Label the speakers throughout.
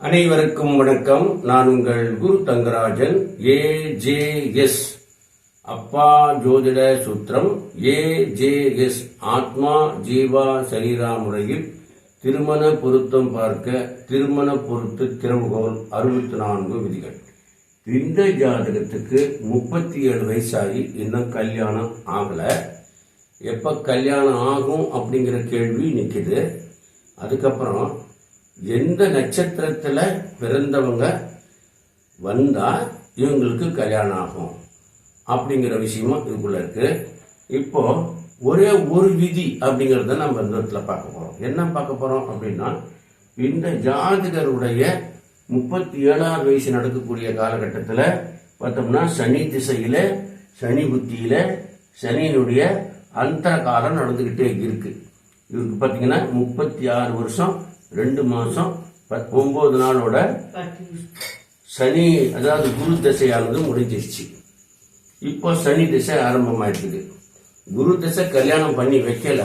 Speaker 1: அனைவருக்கும் வணக்கம். நான் உங்கள் Guru Thangarajan A J S அப்பா ஜோதிட சூத்திரம் ஏ ஜே எஸ் ஆத்மா ஜீவா சரீரா முறையில் திருமண பொருத்தம் பார்க்க திருமண பொருத்து திறவுகோல் அறுபத்தி நான்கு விதிகள். இந்த ஜாதகத்துக்கு முப்பத்தி ஏழு வயசாகி இன்னும் கல்யாணம் ஆகலை? எப்போ கல்யாணம் ஆகும் அப்படிங்கிற கேள்வி நிற்குது அதுக்கப்புறம் எந்த நட்சத்திரத்தில் பிறந்தவங்க வந்தால் இவங்களுக்கு கல்யாணம் ஆகும் அப்படிங்கிற விஷயமும் இதுக்குள்ள இருக்கு. இப்போ ஒரே ஒரு விதி அப்படிங்கிறத நம்ம இந்த இடத்துல பார்க்க போகிறோம் என்ன பார்க்க போகிறோம் அப்படின்னா இந்த ஜாதகருடைய முப்பத்தி ஏழாவது வயசு நடக்கக்கூடிய காலகட்டத்தில் பார்த்தோம்னா சனி திசையில சனி புத்தியில சனியினுடைய அந்த காலம் நடந்துக்கிட்டே இருக்கு. இவருக்கு பார்த்தீங்கன்னா முப்பத்தி ஆறு வருஷம் ரெண்டு மாதம் ஒன்பது நாளோட சனி அதாவது குரு திசையானது முடிஞ்சிருச்சு. இப்போ சனி திசை ஆரம்பமாயிருக்குது குரு திசை கல்யாணம் பண்ணி வைக்கல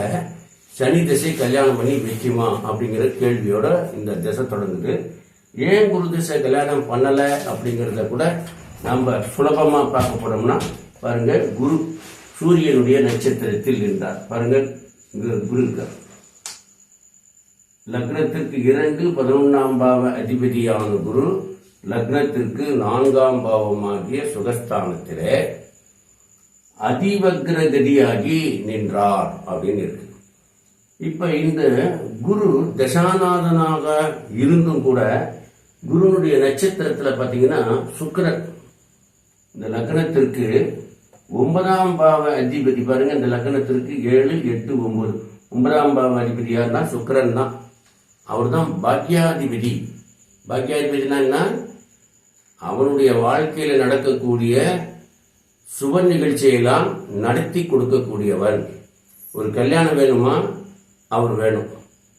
Speaker 1: சனி திசை கல்யாணம் பண்ணி வைக்குமா அப்படிங்கிற கேள்வியோட இந்த திசை தொடங்குது. ஏன் குரு திசை கல்யாணம் பண்ணலை அப்படிங்கிறத கூட நம்ம சுலபமாக பார்க்க போனோம்னா பாருங்க குரு சூரியனுடைய நட்சத்திரத்தில் இருந்தார் பாருங்க குரு இருக்கார். லக்னத்திற்கு இரண்டு பதினொன்றாம் பாவ அதிபதியான குரு லக்னத்திற்கு நான்காம் பாவமாகிய சுகஸ்தானத்திலே அதிவக்ரகதியாகி நின்றார் அப்படின்னு இருக்கு. இப்ப இந்த குரு தசாநாதனாக இருந்தும் கூட குருனுடைய நட்சத்திரத்துல பாத்தீங்கன்னா சுக்கிரன். இந்த லக்னத்திற்கு ஒன்பதாம் பாவ அதிபதி பாருங்க இந்த லக்னத்திற்கு ஏழு எட்டு ஒன்பது. ஒன்பதாம் பாவ அதிபதி யாருன்னா? சுக்கரன் தான். அவர் தான் பாக்யாதிபதி பாக்யாதிபதினா அவனுடைய வாழ்க்கையில் நடக்கக்கூடிய சுப நிகழ்ச்சியெல்லாம் நடத்தி கொடுக்கக்கூடியவர். ஒரு கல்யாணம் வேணுமா? அவர் வேணும்.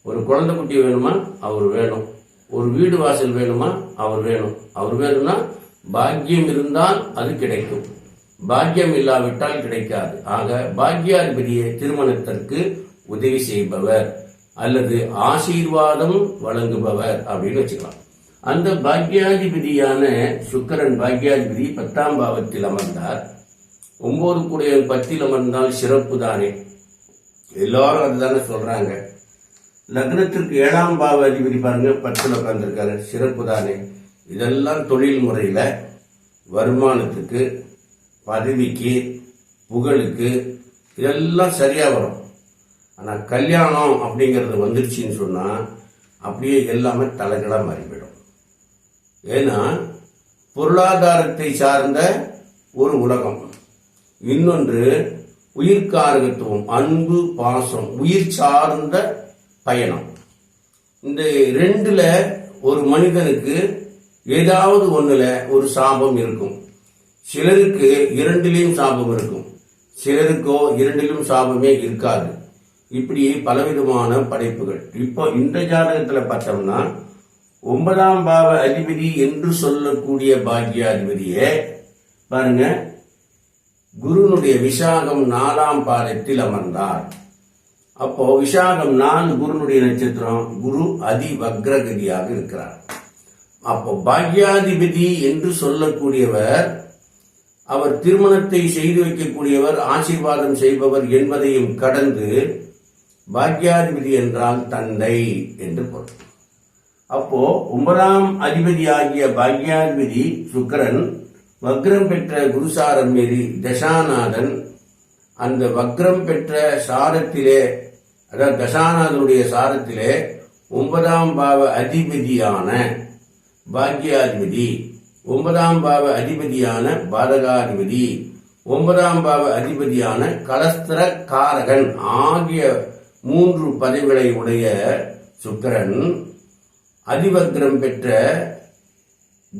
Speaker 1: ஒரு குழந்தை குட்டி வேணுமா? அவர் வேணும். ஒரு வீடு வாசல் வேணுமா? அவர் வேணும். அவர் வேணும்னா பாக்கியம் இருந்தால் அது கிடைக்கும். பாக்கியம் இல்லாவிட்டால் கிடைக்காது. ஆக பாக்யாதிபதியை திருமணத்திற்கு உதவி செய்பவர். அல்லது ஆசீர்வாதம் வழங்குபவர் அப்படின்னு வச்சுக்கலாம். அந்த பாக்யாதிபதியான சுக்கரன் பாக்யாதிபதி பத்தாம் பாவத்தில் அமர்ந்தார். ஒன்பது கூடிய பத்தில் அமர்ந்தால் சிறப்பு தானே. எல்லாரும் அதுதானே சொல்றாங்க. லக்னத்திற்கு ஏழாம் பாவ அதிபதி பாருங்க பத்தில் உட்கார்ந்துருக்காரு. சிறப்பு தானே. இதெல்லாம் தொழில் முறையில வருமானத்துக்கு பதவிக்கு புகழுக்கு இதெல்லாம் சரியா வரும். ஆனா கல்யாணம் அப்படிங்கிறது வந்துருச்சுன்னு சொன்னா அப்படியே எல்லாமே தலைகளா மாறிவிடும் ஏன்னா பொருளாதாரத்தை சார்ந்த ஒரு உலகம். இன்னொன்று உயிர்காரகத்துவம் அன்பு பாசம் உயிர் சார்ந்த பயணம். இந்த ரெண்டுல ஒரு மனிதனுக்கு ஏதாவது ஒண்ணுல ஒரு சாபம் இருக்கும். சிலருக்கு இரண்டிலையும் சாபம் இருக்கும். சிலருக்கோ இரண்டிலும் சாபமே இருக்காது. இப்படி பலவிதமான படைப்புகள். இப்போ இந்த ஜாதகத்துல பார்த்தோம்னா ஒன்பதாம் பாவ அதிபதி என்று சொல்லக்கூடிய பாக்யாதிபதியே பாருங்க குருனுடைய விசாகம் நாலாம் பாதத்தில் அமர்ந்தார். அப்போ விசாகம் நான் குருனுடைய நட்சத்திரம் குரு அதி வக்ரகதியாக இருக்கிறார். அப்போ பாக்யாதிபதி என்று சொல்லக்கூடியவர் அவர் திருமணத்தை செய்து வைக்கக்கூடியவர் ஆசீர்வாதம் செய்பவர் என்பதையும் கடந்து பாக்யாதிபதி என்றால் தந்தை என்று பொருள். அப்போ ஒன்பதாம் அதிபதி ஆகிய பாக்யாதிபதி சுக்கரன் வக்ரம் பெற்ற குருசாரம் மீறி தசாநாதன் அந்த வக்ரம் பெற்ற சாரத்திலே அதாவது தசாநாதனுடைய சாரத்திலே ஒன்பதாம் பாவ அதிபதியான பாக்யாதிபதி ஒன்பதாம் பாவ அதிபதியான பாதகாதிபதி ஒன்பதாம் பாவ அதிபதியான கலஸ்திர காரகன் ஆகிய மூன்று பதவிகளை உடைய சுக்கரன் அதிவக்ரம் பெற்ற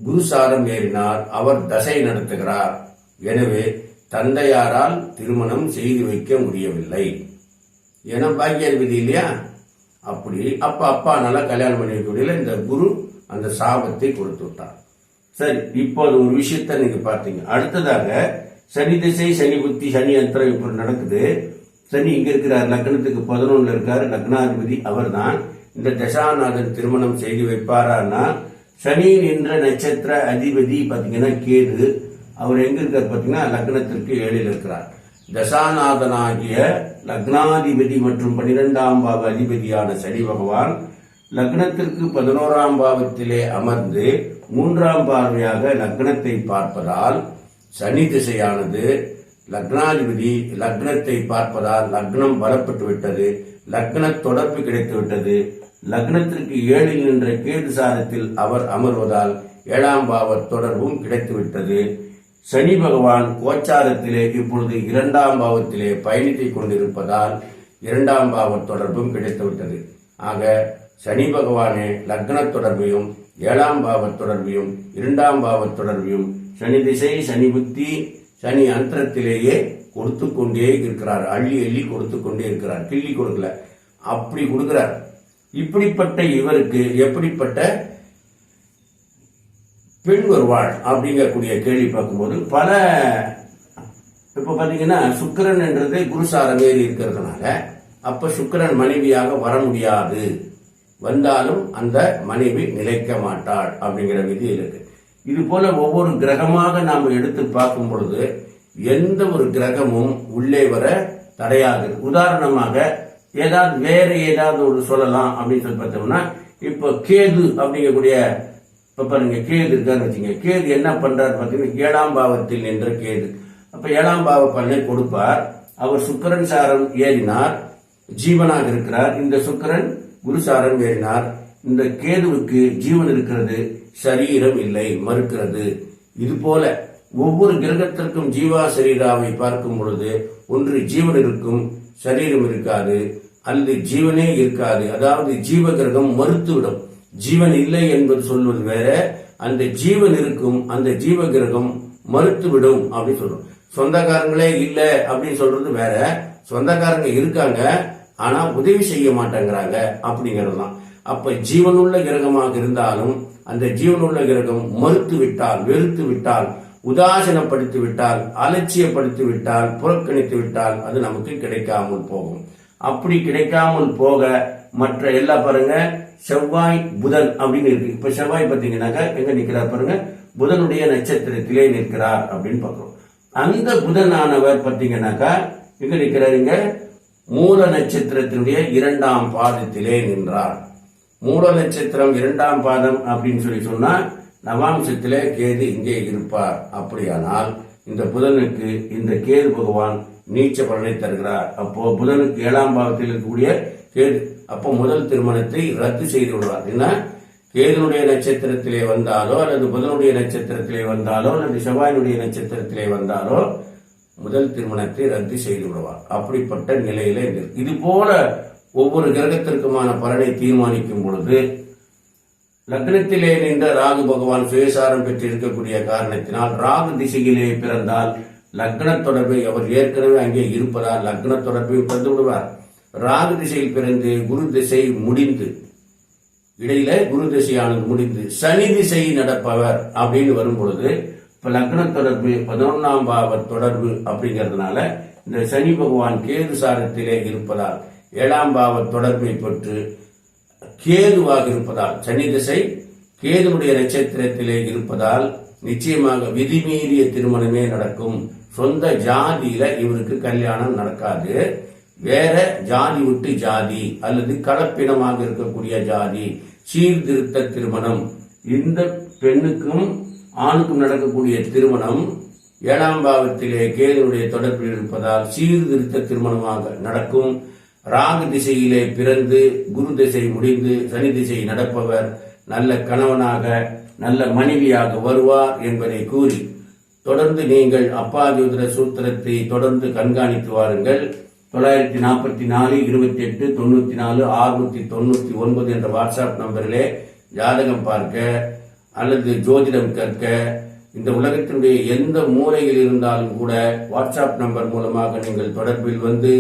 Speaker 1: குருசாரம் ஏறினார் அவர் தசை நடத்துகிறார். எனவே தந்தையாரால் திருமணம் செய்து வைக்க முடியவில்லை. ஏன்னா பாக்கியாதிபதி இல்லையா? அப்படி. அப்ப அப்பா நல்லா கல்யாணம் பண்ணி வைக்க முடியல. இந்த குரு அந்த சாபத்தை கொடுத்து விட்டார். சரி இப்போது ஒரு விஷயத்த நீங்க பார்த்தீங்க. அடுத்ததாக சனி திசை சனி புத்தி சனி அந்தரம் இப்போ நடக்குது. சனி இங்க இருக்கிறார் லக்னத்துக்கு பதினொன்னு இருக்காரு லக்னாதிபதி அவர்தான். இந்த தசாநாதன் திருமணம் செய்து வைப்பாரான்னா சனி நின்ற நட்சத்திர அதிபதி பாத்தீங்கன்னா கேது அவர் எங்க இருக்கார் பாத்தீங்கன்னா லக்னத்திற்கு ஏழில் இருக்கிறார். தசாநாதனாகிய லக்னாதிபதி மற்றும் பனிரெண்டாம் பாவ அதிபதியான சனி பகவான் லக்னத்திற்கு பதினோராம் பாவத்திலே அமர்ந்து மூன்றாம் பார்வையாக லக்னத்தை பார்ப்பதால் சனி திசையானது லக்னாதிபதி லக்னத்தை பார்ப்பதால் லக்னம் பலப்பட்டு விட்டது லக்ன தொடர்பு கிடைத்து விட்டது லக்னத்திற்கு ஏழில் நின்ற கேது சாதத்தில் அவர் அமர்வதால் ஏழாம் பாவர் தொடர்பும் கிடைத்துவிட்டது. சனி பகவான் கோச்சாரத்திலே இப்பொழுது இரண்டாம் பாவத்திலே பயணித்து கொண்டிருப்பதால் இரண்டாம் பாவ தொடர்பும் கிடைத்துவிட்டது. ஆக சனி பகவானே லக்ன தொடர்பையும் ஏழாம் பாவ தொடர்பையும் இரண்டாம் பாவ தொடர்பையும் சனி திசை சனி புத்தி சனி அந்தரத்திலேயே கொடுத்து கொண்டே இருக்கிறார். அள்ளி அள்ளி கொடுத்து கொண்டே இருக்கிறார். கிள்ளி கொடுக்கல. அப்படி கொடுக்கிறார். இப்படிப்பட்ட இவருக்கு எப்படிப்பட்ட பெண் வருவாள் அப்படிங்கக்கூடிய கேள்வி பார்க்கும்போது பல இப்ப பாத்தீங்கன்னா சுக்கிரன் என்றது குருசாரம் ஏறி இருக்கிறதுனால அப்ப சுக்கிரன் மனைவியாக வர முடியாது. வந்தாலும் அந்த மனைவி நிலைக்க மாட்டாள் அப்படிங்கிற விதி இருக்கு. இது போல ஒவ்வொரு கிரகமாக நாம் எடுத்து பார்க்கும் பொழுது எந்த ஒரு கிரகமும் உள்ளே வர தடையாது. உதாரணமாக ஏதாவது வேற ஏதாவது ஒரு சொல்லலாம் அப்படின்னு சொல்லி பார்த்தோம்னா இப்போ கேது அப்படிங்கக்கூடிய இப்ப பாருங்க கேது இருக்கான்னு வச்சுங்க கேது என்ன பண்றாரு பார்த்தீங்கன்னா ஏழாம் பாவத்தில் நின்ற கேது. அப்ப ஏழாம் பாவ பலனை கொடுப்பார். அவர் சுக்கரன் சாரம் ஏறினார் ஜீவனாக இருக்கிறார். இந்த சுக்கிரன் குருசாரம் ஏறினார். இந்த கேதுவுக்கு ஜீவன் இருக்கிறது சரீரம் இல்லை மறுக்கிறது. இது போல ஒவ்வொரு கிரகத்திற்கும் ஜீவா சரீராவை பார்க்கும் பொழுது ஒன்று ஜீவன் இருக்கும் சரீரம் இருக்காது அல்லது ஜீவனே இருக்காது. அதாவது ஜீவ கிரகம் மறுத்துவிடும். ஜீவன் இல்லை என்பது சொல்வது வேற அந்த ஜீவன் இருக்கும் அந்த ஜீவ கிரகம் மறுத்துவிடும் அப்படின்னு சொல்றோம். சொந்தக்காரங்களே இல்ல அப்படின்னு சொல்றது வேற. சொந்தக்காரங்க இருக்காங்க ஆனா உதவி செய்ய மாட்டேங்கிறாங்க அப்படிங்கிறது தான் அப்ப ஜீவனுள்ள கிரகமாக இருந்தாலும் அந்த ஜீவனுள்ள கிரகம் மறுத்து விட்டால் வெறுத்து விட்டால் உதாசீனப்படுத்தி விட்டால் அலட்சியப்படுத்தி விட்டால் புறக்கணித்து விட்டால் அது நமக்கு கிடைக்காமல் போகும். அப்படி கிடைக்காமல் போக மற்ற எல்லா பாருங்க செவ்வாய் புதன் அப்படின்னு இருக்கு. இப்ப செவ்வாய் பாத்தீங்கன்னாக்கா எங்க நிக்கிறார் பாருங்க புதனுடைய நட்சத்திரத்திலே நிற்கிறார் அப்படின்னு பார்க்கிறோம். அந்த புதனானவர் பாத்தீங்கன்னாக்கா எங்க நிக்கிறாருங்க மூல நட்சத்திரத்தினுடைய இரண்டாம் பாதத்திலே நின்றார். மூல நட்சத்திரம் இரண்டாம் பாதம் அப்படின்னு சொல்லி சொன்னா நவாம்சத்திலே கேது இங்கே இருப்பார். அப்படியானால் இந்த புதனுக்கு இந்த கேது பகவான் நீச்ச பலனை தருகிறார். அப்போ புதனுக்கு ஏழாம் பாவத்தில் இருக்கக்கூடிய கேது அப்போ முதல் திருமணத்தை ரத்து செய்து விடுவார். என்ன கேதுனுடைய நட்சத்திரத்திலே வந்தாலோ அல்லது புதனுடைய நட்சத்திரத்திலே வந்தாலோ அல்லது செவ்வாயினுடைய நட்சத்திரத்திலே வந்தாலோ முதல் திருமணத்தை ரத்து செய்து விடுவார். அப்படிப்பட்ட நிலையில இது இது போல ஒவ்வொரு கிரகத்திற்குமான பலனை தீர்மானிக்கும் பொழுது லக்னத்திலே நின்ற ராகு பகவான் சுயசாரம் பெற்றிருக்கக்கூடிய காரணத்தினால் ராகு திசையிலே பிறந்தால் லக்ன தொடர்பை அவர் ஏற்கனவே அங்கே இருப்பதால் லக்ன தொடர்பை பிறந்து விடுவார். ராகு திசையில் பிறந்து குரு திசை முடிந்து இடையில குரு திசையானது முடிந்து சனி திசை நடப்பவர் அப்படின்னு வரும் பொழுது இப்ப லக்ன தொடர்பு பதினொன்னாம் பாவ தொடர்பு அப்படிங்கிறதுனால இந்த சனி பகவான் கேது சாரத்திலே இருப்பதால் ஏழாம் பாவ தொடர்பை பெற்று கேதுவாக இருப்பதால் சனி திசை கேதுவுடைய நட்சத்திரத்திலே இருப்பதால் நிச்சயமாக விதிமீறிய திருமணமே நடக்கும். சொந்த ஜாதியில இவருக்கு கல்யாணம் நடக்காது. வேற ஜாதி விட்டு ஜாதி அல்லது கலப்பினமாக இருக்கக்கூடிய ஜாதி சீர்திருத்த திருமணம். இந்த பெண்ணுக்கும் ஆணுக்கும் நடக்கக்கூடிய திருமணம் ஏழாம் பாவத்திலே கேதுடைய தொடர்பில் இருப்பதால் சீர்திருத்த திருமணமாக நடக்கும். ராகு திசையிலே பிறந்து குரு திசை முடிந்து சனி திசை நடப்பவர் நல்ல கணவனாக நல்ல மனைவியாக வருவார் என்பதை கூறி தொடர்ந்து நீங்கள் அப்பா ஜோதிட சூத்திரத்தை தொடர்ந்து கண்காணித்து வாருங்கள். தொள்ளாயிரத்தி நாற்பத்தி நாலு இருபத்தி எட்டு தொண்ணூத்தி நாலு அறுநூத்தி தொண்ணூத்தி ஒன்பது என்ற வாட்ஸ்அப் நம்பரிலே ஜாதகம் பார்க்க அல்லது ஜோதிடம் கற்க இந்த உலகத்தினுடைய எந்த மூலையில் இருந்தாலும் கூட வாட்ஸ்அப் நம்பர் மூலமாக நீங்கள் தொடர்பில் வந்து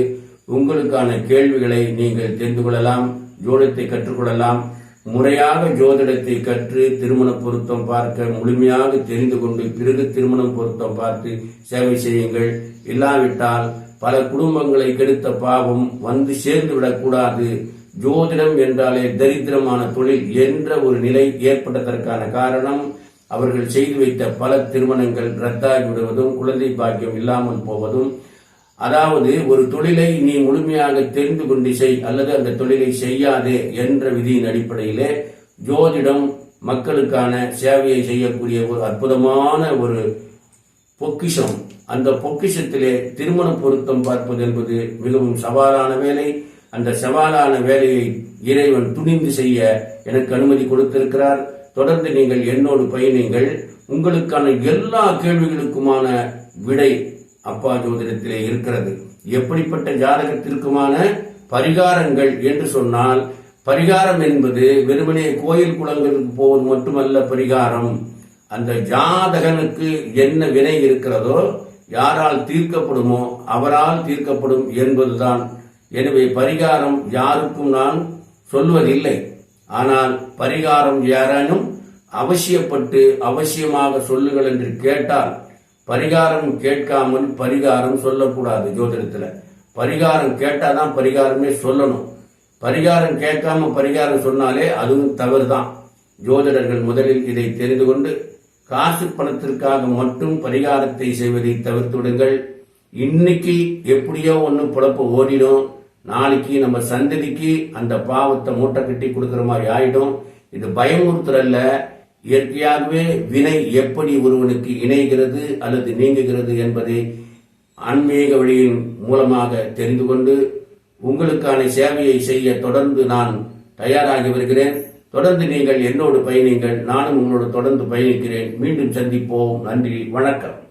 Speaker 1: உங்களுக்கான கேள்விகளை நீங்கள் தெரிந்து கொள்ளலாம் ஜோதிடத்தை கற்றுக்கொள்ளலாம். முறையாக ஜோதிடத்தை கற்று திருமண பொருத்தம் பார்க்க முழுமையாக தெரிந்து கொண்டு பிறகு திருமணம் பொருத்தம் பார்த்து சேவை செய்யுங்கள். இல்லாவிட்டால் பல குடும்பங்களை கெடுத்த பாவம் வந்து சேர்ந்து விடக்கூடாது. ஜோதிடம் என்றாலே தரித்திரமான தொழில் என்ற ஒரு நிலை ஏற்பட்டதற்கான காரணம். அவர்கள் செய்து வைத்த பல திருமணங்கள் ரத்தாகி விடுவதும் குழந்தை பாக்கியம் இல்லாமல் போவதும் அதாவது ஒரு தொழிலை நீ முழுமையாக தெரிந்து கொண்டு செய் அல்லது அந்த தொழிலை செய்யாதே என்ற விதியின் அடிப்படையிலே ஜோதிடம் மக்களுக்கான சேவையை செய்யக்கூடிய ஒரு அற்புதமான ஒரு பொக்கிஷம். அந்த பொக்கிஷத்திலே திருமண பொருத்தம் பார்ப்பது என்பது மிகவும் சவாலான வேலை. அந்த சவாலான வேலையை இறைவன் துணிந்து செய்ய எனக்கு அனுமதி கொடுத்திருக்கிறார். தொடர்ந்து நீங்கள் என்னோடு பயணிங்கள். உங்களுக்கான எல்லா கேள்விகளுக்குமான விடை அப்பா ஜோதிடத்திலே இருக்கிறது. எப்படிப்பட்ட ஜாதகத்திற்குமான பரிகாரங்கள் என்று சொன்னால் பரிகாரம் என்பது வெறுமனே கோயில் குளங்களுக்கு போவது மட்டுமல்ல பரிகாரம். அந்த ஜாதகனுக்கு என்ன வினை இருக்கிறதோ யாரால் தீர்க்கப்படுமோ அவரால் தீர்க்கப்படும் என்பதுதான். எனவே பரிகாரம் யாருக்கும் நான் சொல்வதில்லை. ஆனால் பரிகாரம் யாரானும் அவசியப்பட்டு அவசியமாக சொல்லுங்கள் என்று கேட்டால் பரிகாரம் கேட்காமல் பரிகாரம் சொல்லக்கூடாது ஜோதிடத்தில். பரிகாரம் கேட்டாதான் பரிகாரமே சொல்லணும். பரிகாரம் கேட்காம பரிகாரம் சொன்னாலே அதுவும் தவறு தான் ஜோதிடர்கள் முதலில் இதை தெரிந்து கொண்டு காசு பணத்திற்காக மட்டும் பரிகாரத்தை செய்வதை தவிர்த்து விடுங்கள். இன்னைக்கு எப்படியோ ஒன்று புழப்ப ஓடிடும். நாளைக்கு நம்ம சந்ததிக்கு அந்த பாவத்தை மூட்டை கட்டி கொடுக்குற மாதிரி ஆயிடும். இது பயமுறுத்தல் இயற்கையாகவே வினை எப்படி ஒருவனுக்கு இணைகிறது அல்லது நீங்குகிறது என்பதை ஆன்மீக வழியின் மூலமாக தெரிந்து கொண்டு உங்களுக்கான சேவையை செய்ய தொடர்ந்து நான் தயாராகி வருகிறேன். தொடர்ந்து நீங்கள் என்னோடு பயணிங்கள். நானும் உங்களோடு தொடர்ந்து பயணிக்கிறேன். மீண்டும் சந்திப்போம். நன்றி. வணக்கம்.